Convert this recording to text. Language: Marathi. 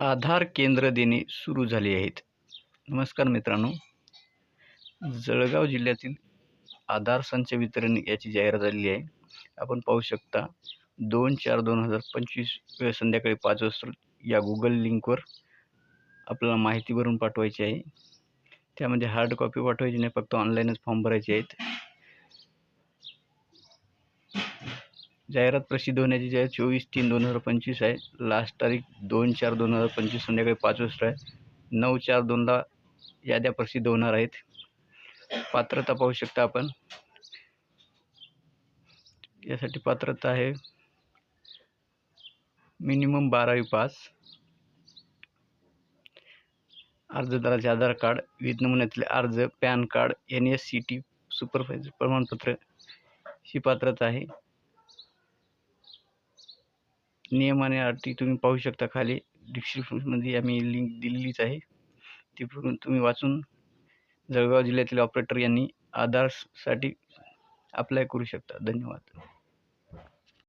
आधार केंद्र देणे सुरू झाले आहेत. नमस्कार मित्रांनो. जळगाव जिल्ह्यातील आधार संच वितरण याची जाहिरात झालेली आहे. आपण पाहू शकता दोन चार दोन हजार पंचवीस वेळ संध्याकाळी पाच वाजता या गुगल लिंकवर आपल्याला माहिती भरून पाठवायची आहे. त्यामध्ये हार्ड कॉपी पाठवायची नाही फक्त ऑनलाईनच फॉर्म भरायचे आहेत. जाहिरात प्रसिद्ध होण्याची जाहिरात चोवीस तीन दोन हजार पंचवीस आहे. लास्ट तारीख दोन चार दोन हजार पंचवीस संध्याकाळी पाच वाजता आहे. नऊ चार दोनदा याद्या प्रसिद्ध होणार आहेत. पात्रता पाहू शकता आपण. यासाठी पात्रता आहे. मिनिमम बारावी पास अर्जदाराचे आधार कार्ड विविध नमुन्यातले अर्ज PAN card N S C T supervisor प्रमाणपत्र ही पात्रता आहे. नियम आणि अटी तुम्ही पाहू शकता खाली. डिस्क्रिप्शनमध्ये आम्ही लिंक दिलेलीच आहे. ती बघून तुम्ही वाचून जळगाव जिल्ह्यातील ऑपरेटर यांनी आधारसाठी अप्लाय करू शकता. धन्यवाद.